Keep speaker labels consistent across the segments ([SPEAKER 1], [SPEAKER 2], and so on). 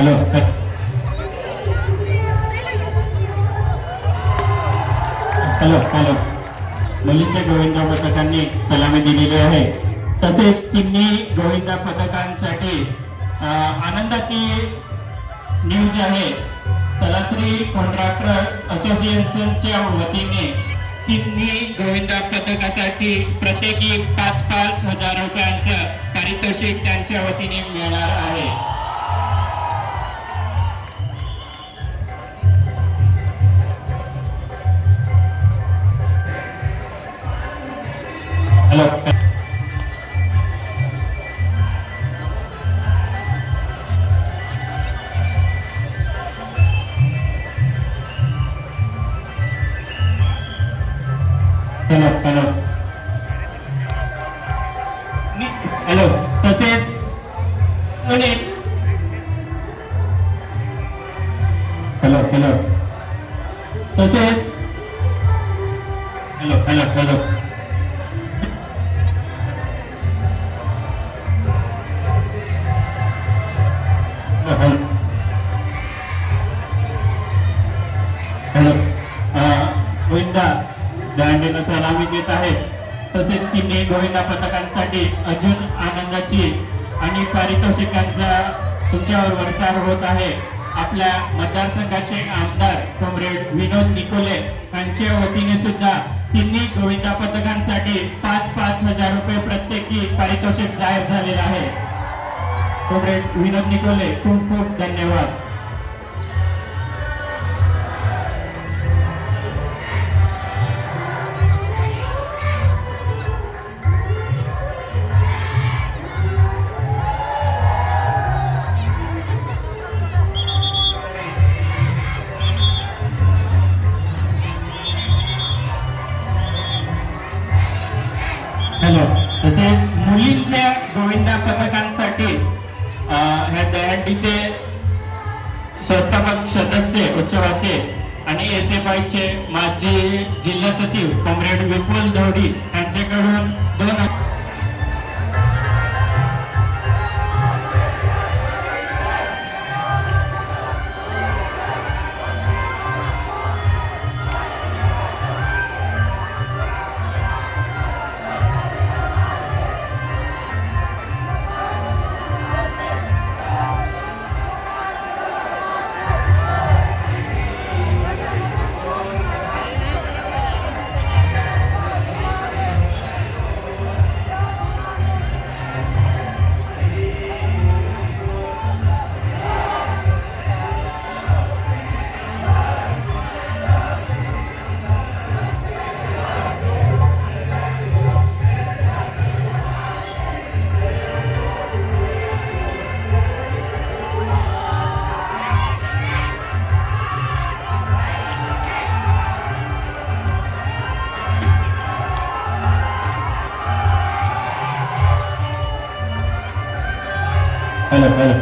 [SPEAKER 1] Hello hello hello. मुलींच्या गोविंदा पथकांनी सलामी दिलेली आहे. तसेच तिन्ही गोविंदा पथकांसाठी आनंदाची न्यूज आहे. तलाश्री कॉन्ट्रॅक्टर असोसिएशनच्या वतीने तिन्ही गोविंदा पथकासाठी प्रत्येकी पाच पाच हजार रुपयांचं पारितोषिक त्यांच्या वतीने मिळणार आहे. हॅलो हॅलो हॅलो मी- हॅलो तसेच अनिल हॅलो हॅलो तसेच hello hello hello Hello. Hello. Govinda दांडेला सलामी देत आहेत. तसेच तिन्ही गोविंदा पथकांसाठी अजून आनंदाची आणि पारितोषिकांचा तुमच्यावर वरसार होत आहे. आपल्या मतदारसंघाचे आमदार कॉम्रेड विनोद निकोले यांच्या वतीने सुद्धा तिन्ही गोविंदा पथकांसाठी पाच पाच हजार रुपये प्रत्येकी पारितोषिक जाहीर झालेलं आहे. कॉम्रेड विनोद निकोले खूप खूप धन्यवाद हॅलो तसेच मुलींच्या गोविंदा पथकांसाठी अं, ह्या संस्थापक सदस्य उत्सवाचे आणि एस एफ आयचे माजी जिल्हा सचिव कॉम्रेड विपुल धोडी यांच्याकडून दोन Hello, hello.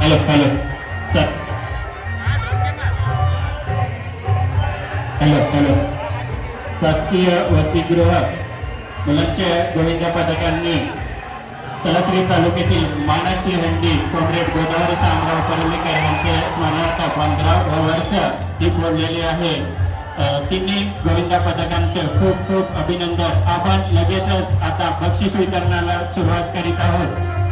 [SPEAKER 1] Hello, hello. Hello, hello. Saskia Wasti Guruha melancar Govinda pada kami. Talasari तालुक्यातील मानाची हंडी कॉम्रेड गोदावरी सामराव परलीकर यांच्या स्मरणार्थ पंधरा वर्ष ती फोडलेली आहे. तिन्ही गोविंदा पथकांचे खूप खूप अभिनंदन. आपण लगेचच आता बक्षीस वितरणाला सुरुवात करीत आहोत.